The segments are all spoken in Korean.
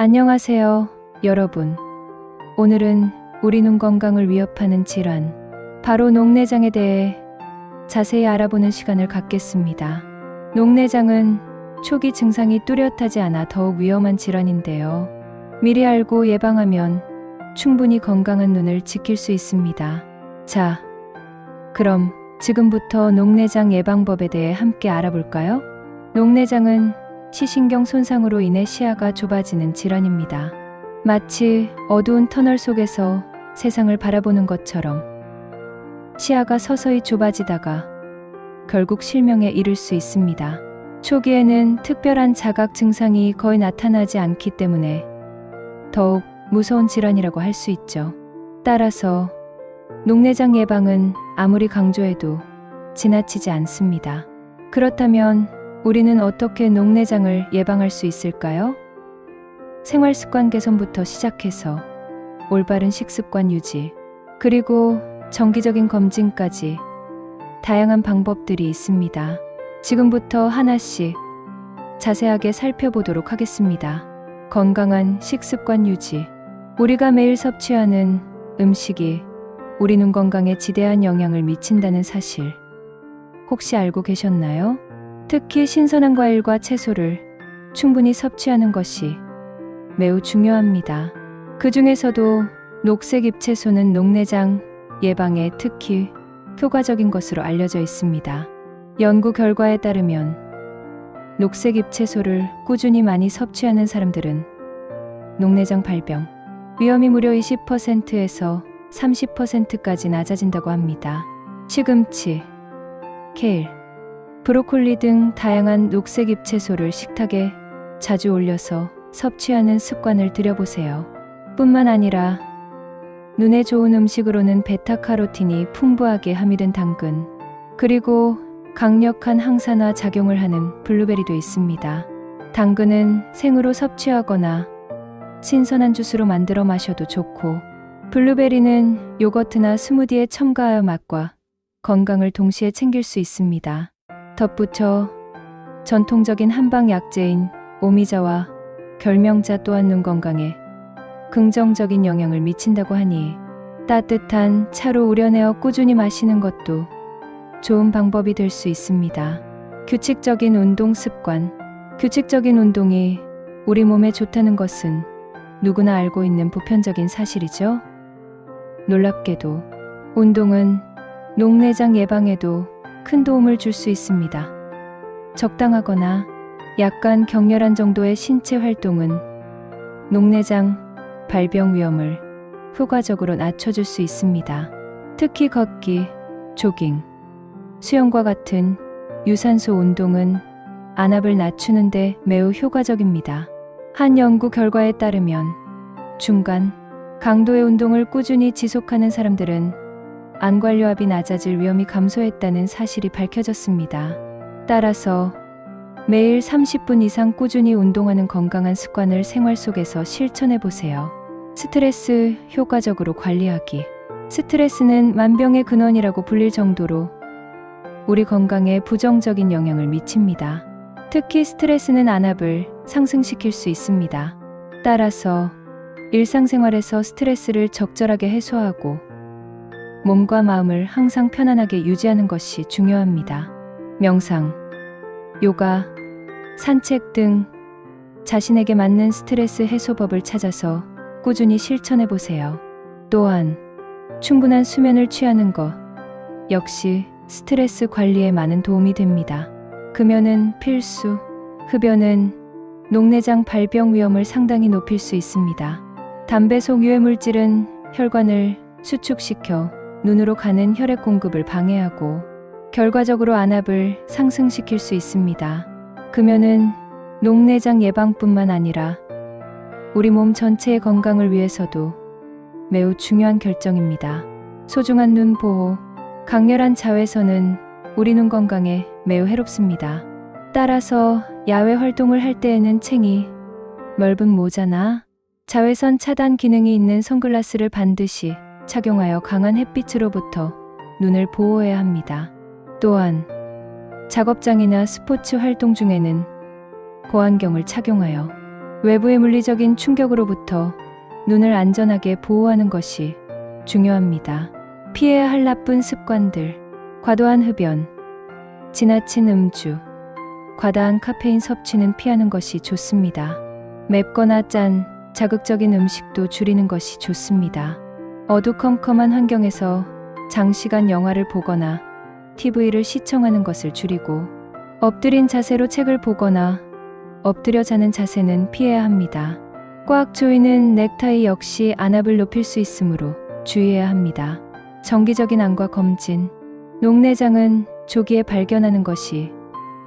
안녕하세요, 여러분. 오늘은 우리 눈 건강을 위협하는 질환, 바로 녹내장에 대해 자세히 알아보는 시간을 갖겠습니다. 녹내장은 초기 증상이 뚜렷하지 않아 더욱 위험한 질환인데요. 미리 알고 예방하면 충분히 건강한 눈을 지킬 수 있습니다. 자, 그럼 지금부터 녹내장 예방법에 대해 함께 알아볼까요? 녹내장은 시신경 손상으로 인해 시야가 좁아지는 질환입니다. 마치 어두운 터널 속에서 세상을 바라보는 것처럼 시야가 서서히 좁아지다가 결국 실명에 이를 수 있습니다. 초기에는 특별한 자각 증상이 거의 나타나지 않기 때문에 더욱 무서운 질환이라고 할 수 있죠. 따라서 녹내장 예방은 아무리 강조해도 지나치지 않습니다. 그렇다면 우리는 어떻게 녹내장을 예방할 수 있을까요? 생활 습관 개선부터 시작해서 올바른 식습관 유지, 그리고 정기적인 검진까지 다양한 방법들이 있습니다. 지금부터 하나씩 자세하게 살펴보도록 하겠습니다. 건강한 식습관 유지. 우리가 매일 섭취하는 음식이 우리 눈 건강에 지대한 영향을 미친다는 사실. 혹시 알고 계셨나요? 특히 신선한 과일과 채소를 충분히 섭취하는 것이 매우 중요합니다. 그 중에서도 녹색 잎채소는 녹내장 예방에 특히 효과적인 것으로 알려져 있습니다. 연구 결과에 따르면 녹색 잎채소를 꾸준히 많이 섭취하는 사람들은 녹내장 발병 위험이 무려 20%에서 30%까지 낮아진다고 합니다. 시금치, 케일, 브로콜리 등 다양한 녹색 잎채소를 식탁에 자주 올려서 섭취하는 습관을 들여보세요. 뿐만 아니라 눈에 좋은 음식으로는 베타카로틴이 풍부하게 함유된 당근, 그리고 강력한 항산화 작용을 하는 블루베리도 있습니다. 당근은 생으로 섭취하거나 신선한 주스로 만들어 마셔도 좋고, 블루베리는 요거트나 스무디에 첨가하여 맛과 건강을 동시에 챙길 수 있습니다. 덧붙여 전통적인 한방 약재인 오미자와 결명자 또한 눈 건강에 긍정적인 영향을 미친다고 하니 따뜻한 차로 우려내어 꾸준히 마시는 것도 좋은 방법이 될 수 있습니다. 규칙적인 운동 습관. 규칙적인 운동이 우리 몸에 좋다는 것은 누구나 알고 있는 보편적인 사실이죠. 놀랍게도 운동은 녹내장 예방에도 큰 도움을 줄 수 있습니다. 적당하거나 약간 격렬한 정도의 신체 활동은 녹내장 발병 위험을 효과적으로 낮춰줄 수 있습니다. 특히 걷기, 조깅, 수영과 같은 유산소 운동은 안압을 낮추는데 매우 효과적입니다. 한 연구 결과에 따르면 중간, 강도의 운동을 꾸준히 지속하는 사람들은 안관료압이 낮아질 위험이 감소했다는 사실이 밝혀졌습니다. 따라서 매일 30분 이상 꾸준히 운동하는 건강한 습관을 생활 속에서 실천해 보세요. 스트레스 효과적으로 관리하기. 스트레스는 만병의 근원이라고 불릴 정도로 우리 건강에 부정적인 영향을 미칩니다. 특히 스트레스는 안압을 상승시킬 수 있습니다. 따라서 일상생활에서 스트레스를 적절하게 해소하고 몸과 마음을 항상 편안하게 유지하는 것이 중요합니다. 명상, 요가, 산책 등 자신에게 맞는 스트레스 해소법을 찾아서 꾸준히 실천해 보세요. 또한 충분한 수면을 취하는 것 역시 스트레스 관리에 많은 도움이 됩니다. 금연은 필수, 흡연은 녹내장 발병 위험을 상당히 높일 수 있습니다. 담배 속 유해 물질은 혈관을 수축시켜 눈으로 가는 혈액 공급을 방해하고 결과적으로 안압을 상승시킬 수 있습니다. 금연은 녹내장 예방뿐만 아니라 우리 몸 전체의 건강을 위해서도 매우 중요한 결정입니다. 소중한 눈 보호, 강렬한 자외선은 우리 눈 건강에 매우 해롭습니다. 따라서 야외 활동을 할 때에는 챙이, 넓은 모자나 자외선 차단 기능이 있는 선글라스를 반드시 착용하여 강한 햇빛으로부터 눈을 보호해야 합니다. 또한 작업장이나 스포츠 활동 중에는 고안경을 착용하여 외부의 물리적인 충격으로부터 눈을 안전하게 보호하는 것이 중요합니다. 피해야 할 나쁜 습관들, 과도한 흡연, 지나친 음주, 과다한 카페인 섭취는 피하는 것이 좋습니다. 맵거나 짠, 자극적인 음식도 줄이는 것이 좋습니다. 어두컴컴한 환경에서 장시간 영화를 보거나 TV를 시청하는 것을 줄이고 엎드린 자세로 책을 보거나 엎드려 자는 자세는 피해야 합니다. 꽉 조이는 넥타이 역시 안압을 높일 수 있으므로 주의해야 합니다. 정기적인 안과 검진, 녹내장은 조기에 발견하는 것이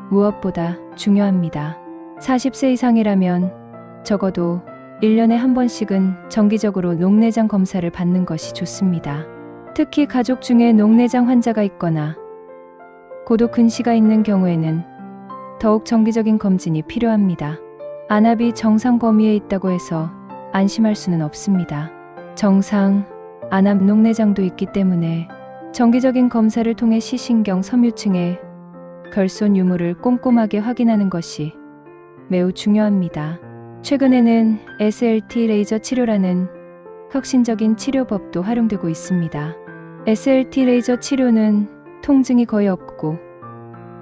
무엇보다 중요합니다. 40세 이상이라면 적어도 1년에 한 번씩은 정기적으로 녹내장 검사를 받는 것이 좋습니다. 특히 가족 중에 녹내장 환자가 있거나 고도 근시가 있는 경우에는 더욱 정기적인 검진이 필요합니다. 안압이 정상 범위에 있다고 해서 안심할 수는 없습니다. 정상, 안압 녹내장도 있기 때문에 정기적인 검사를 통해 시신경 섬유층의 결손 유무를 꼼꼼하게 확인하는 것이 매우 중요합니다. 최근에는 SLT 레이저 치료라는 혁신적인 치료법도 활용되고 있습니다. SLT 레이저 치료는 통증이 거의 없고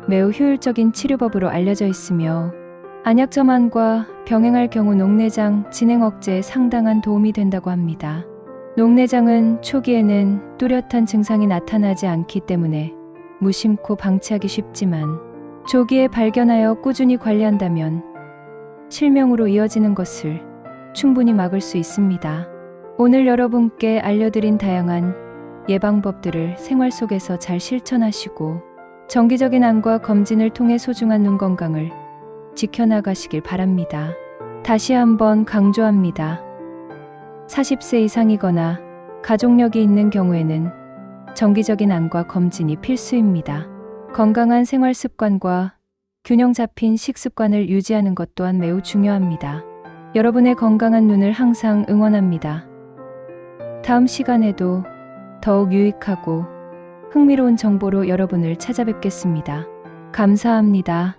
매우 효율적인 치료법으로 알려져 있으며 안약 점안과 병행할 경우 녹내장 진행 억제에 상당한 도움이 된다고 합니다. 녹내장은 초기에는 뚜렷한 증상이 나타나지 않기 때문에 무심코 방치하기 쉽지만 조기에 발견하여 꾸준히 관리한다면 실명으로 이어지는 것을 충분히 막을 수 있습니다. 오늘 여러분께 알려드린 다양한 예방법들을 생활 속에서 잘 실천하시고 정기적인 안과 검진을 통해 소중한 눈 건강을 지켜나가시길 바랍니다. 다시 한번 강조합니다. 40세 이상이거나 가족력이 있는 경우에는 정기적인 안과 검진이 필수입니다. 건강한 생활 습관과 균형 잡힌 식습관을 유지하는 것 또한 매우 중요합니다. 여러분의 건강한 눈을 항상 응원합니다. 다음 시간에도 더욱 유익하고 흥미로운 정보로 여러분을 찾아뵙겠습니다. 감사합니다.